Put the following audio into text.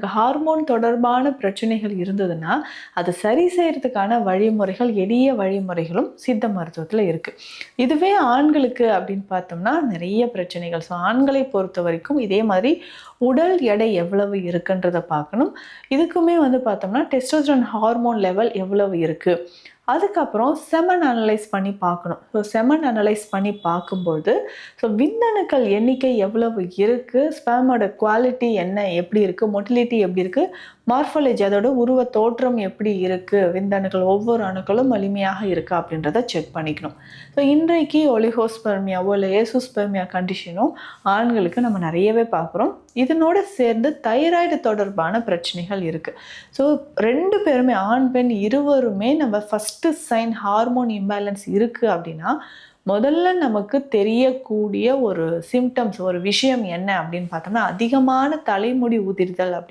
நமக்கு ஹார்மோன் தொடர்பான பிரச்சனைகள் இருந்ததுன்னா அதை சரி செய்யறதுக்கான வழிமுறைகள் எளிய வழிமுறைகளும் சித்த மருத்துவத்தில் இருக்குது இதுவே ஆண்களுக்கு அப்படின்னு பார்த்தோம்னா நிறைய பிரச்சனைகள். ஸோ ஆண்களை பொறுத்த வரைக்கும் இதே மாதிரி உடல் எடை எவ்வளவு இருக்குன்றதை பார்க்கணும். இதுக்குமே வந்து பார்த்தோம்னா டெஸ்டோஸ்டரோன் ஹார்மோன் லெவல் எவ்வளவு இருக்குது அதுக்கப்புறம் செமன் அனலைஸ் பண்ணி பார்க்கணும். ஸோ செமன் அனலைஸ் பண்ணி பார்க்கும்போது ஸோ விந்தணுக்கள் எண்ணிக்கை எவ்வளவு இருக்குது ஸ்பேமோட குவாலிட்டி என்ன? எப்படி இருக்குது மொட்டிலிட்டி எப்படி இருக்குது மார்ஃபாலஜி அதோட உருவ தோற்றம் எப்படி இருக்குது விந்தணுக்கள் ஒவ்வொரு அணுக்களும் வலிமையாக இருக்கா? அப்படின்றத செக் பண்ணிக்கணும். ஸோ இன்றைக்கு ஒலிஹோஸ்பெர்மியாவோ இல்லை ஏசுஸ்பெர்மியா கண்டிஷனும் ஆண்களுக்கு நம்ம நிறையவே பார்க்குறோம். இதனோட சேர்ந்து தைராய்டு தொடர்பான பிரச்சனைகள் இருக்குது ஸோ ரெண்டு பேருமே ஆண் பெண் இருவருமே நம்ம ஃபஸ்ட்டு சைன் ஹார்மோன் இம்பேலன்ஸ் இருக்குது அப்படின்னா முதல்ல நமக்கு தெரியக்கூடிய ஒரு சிம்டம்ஸ் ஒரு விஷயம் என்ன அப்படின்னு பார்த்தோம்னா அதிகமான தலைமுடி உதிர்தல் அப்படி